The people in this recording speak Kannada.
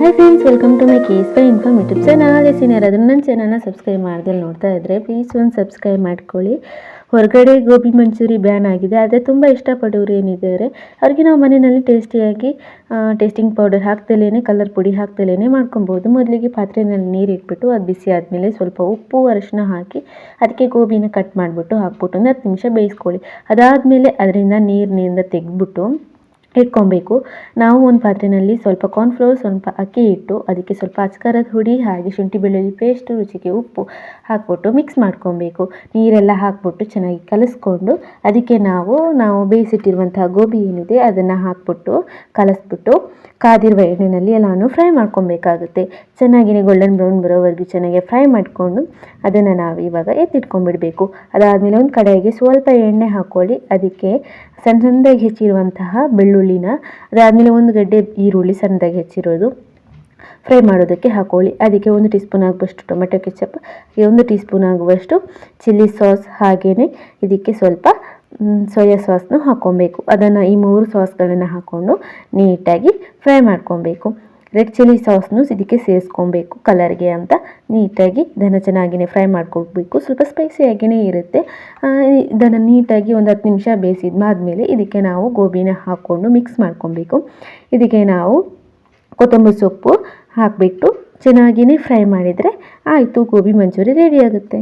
Hi friends welcome to my case by inform YouTube channel yes ನನ್ನ ಚಾನಲ್ನ ಸಬ್ಸ್ಕ್ರೈಬ್ ಮಾಡ್ದಲ್ಲಿ ನೋಡ್ತಾ ಇದ್ದರೆ ಪ್ಲೀಸ್ ಒಂದು ಸಬ್ಸ್ಕ್ರೈಬ್ ಮಾಡ್ಕೊಳ್ಳಿ. ಹೊರಗಡೆ ಗೋಬಿ ಮಂಚೂರಿ ಬ್ಯಾನ್ ಆಗಿದೆ. ಆದರೆ ತುಂಬ ಇಷ್ಟಪಡೋರು ಏನಿದ್ದಾರೆ, ಅವ್ರಿಗೆ ನಾವು ಮನೆಯಲ್ಲಿ ಟೇಸ್ಟಿಯಾಗಿ ಟೇಸ್ಟಿಂಗ್ ಪೌಡರ್ ಹಾಕ್ದಲೇ ಕಲರ್ ಪುಡಿ ಹಾಕ್ದಲೇ ಮಾಡ್ಕೊಬೋದು. ಮೊದಲಿಗೆ ಪಾತ್ರೆಯಲ್ಲಿ ನೀರು ಇಟ್ಬಿಟ್ಟು ಅದು ಬಿಸಿ ಆದಮೇಲೆ ಸ್ವಲ್ಪ ಉಪ್ಪು, ಅರಶಿನ ಹಾಕಿ ಅದಕ್ಕೆ ಗೋಬಿನ ಕಟ್ ಮಾಡಿಬಿಟ್ಟು ಹಾಕ್ಬಿಟ್ಟು ಒಂದು ಹತ್ತು ನಿಮಿಷ ಬೇಯಿಸ್ಕೊಳ್ಳಿ. ಅದಾದಮೇಲೆ ಅದರಿಂದ ನೀರಿನಿಂದ ತೆಗೆದ್ಬಿಟ್ಟು ಇಟ್ಕೊಬೇಕು. ನಾವು ಒಂದು ಪಾತ್ರೆಯಲ್ಲಿ ಸ್ವಲ್ಪ ಕಾರ್ನ್ಫ್ಲೋರ್ ಸ್ವಲ್ಪ ಅಕ್ಕಿ ಇಟ್ಟು ಅದಕ್ಕೆ ಸ್ವಲ್ಪ ಅಚ್ಕಾರದ ಹುಡಿ ಹಾಗೆ ಶುಂಠಿ ಬೆಳ್ಳುಳ್ಳಿ ಪೇಸ್ಟ್, ರುಚಿಗೆ ಉಪ್ಪು ಹಾಕ್ಬಿಟ್ಟು ಮಿಕ್ಸ್ ಮಾಡ್ಕೊಬೇಕು. ನೀರೆಲ್ಲ ಹಾಕ್ಬಿಟ್ಟು ಚೆನ್ನಾಗಿ ಕಲಸ್ಕೊಂಡು ಅದಕ್ಕೆ ನಾವು ನಾವು ಬೇಯಿಸಿಟ್ಟಿರುವಂತಹ ಗೋಬಿ ಏನಿದೆ ಅದನ್ನು ಹಾಕ್ಬಿಟ್ಟು ಕಲಸ್ಬಿಟ್ಟು ಕಾದಿರುವ ಎಣ್ಣೆಯಲ್ಲಿ ಎಲ್ಲಾನು ಫ್ರೈ ಮಾಡ್ಕೊಬೇಕಾಗುತ್ತೆ. ಚೆನ್ನಾಗಿಯೇ ಗೋಲ್ಡನ್ ಬ್ರೌನ್ ಬರೋವರೆಗೂ ಚೆನ್ನಾಗಿ ಫ್ರೈ ಮಾಡಿಕೊಂಡು ಅದನ್ನು ನಾವು ಇವಾಗ ಎತ್ತಿಟ್ಕೊಂಡ್ಬಿಡಬೇಕು. ಅದಾದಮೇಲೆ ಒಂದು ಕಡೆಗೆ ಸ್ವಲ್ಪ ಎಣ್ಣೆ ಹಾಕ್ಕೊಳ್ಳಿ. ಅದಕ್ಕೆ ಸಣ್ಣ ಸಣ್ಣದಾಗಿ ಹೆಚ್ಚಿರುವಂತಹ ಬೆಳ್ಳುಳ್ಳಿನ ಅದಾದಮೇಲೆ ಒಂದು ಗಡ್ಡೆ ಈರುಳ್ಳಿ ಸಣ್ಣದಾಗಿ ಹೆಚ್ಚಿರೋದು ಫ್ರೈ ಮಾಡೋದಕ್ಕೆ ಹಾಕೊಳ್ಳಿ. ಅದಕ್ಕೆ ಒಂದು ಟೀ ಸ್ಪೂನ್ ಆಗುವಷ್ಟು ಟೊಮೆಟೊ ಕೆಚಪ್ ಒಂದು ಟೀ ಸ್ಪೂನ್ ಆಗುವಷ್ಟು ಚಿಲ್ಲಿ ಸಾಸ್ ಹಾಗೆಯೇ ಇದಕ್ಕೆ ಸ್ವಲ್ಪ ಸೋಯಾ ಸಾಸ್ನ ಹಾಕ್ಕೊಬೇಕು ಅದನ್ನು ಈ ಮೂರು ಸಾಸ್ಗಳನ್ನು ಹಾಕ್ಕೊಂಡು ನೀಟಾಗಿ ಫ್ರೈ ಮಾಡ್ಕೊಬೇಕು. ರೆಡ್ ಚಿಲ್ಲಿ ಸಾಸ್ನು ಇದಕ್ಕೆ ಸೇರಿಸ್ಕೊಬೇಕು ಕಲರ್ಗೆ ಅಂತ. ನೀಟಾಗಿ ಇದನ್ನು ಚೆನ್ನಾಗಿಯೇ ಫ್ರೈ ಮಾಡ್ಕೊಳ್ಬೇಕು. ಸ್ವಲ್ಪ ಸ್ಪೈಸಿಯಾಗಿಯೇ ಇರುತ್ತೆ. ಇದನ್ನು ನೀಟಾಗಿ ಒಂದು ಹತ್ತು ನಿಮಿಷ ಬೇಯಿಸಿದ್ಮಾದ್ಮೇಲೆ ಇದಕ್ಕೆ ನಾವು ಗೋಬಿನ ಹಾಕ್ಕೊಂಡು ಮಿಕ್ಸ್ ಮಾಡ್ಕೊಬೇಕು ಇದಕ್ಕೆ ನಾವು ಕೊತ್ತಂಬರಿ ಸೊಪ್ಪು ಹಾಕಿಬಿಟ್ಟು ಚೆನ್ನಾಗಿಯೇ ಫ್ರೈ ಮಾಡಿದರೆ ಆಯಿತು, ಗೋಬಿ ಮಂಚೂರಿ ರೆಡಿ ಆಗುತ್ತೆ.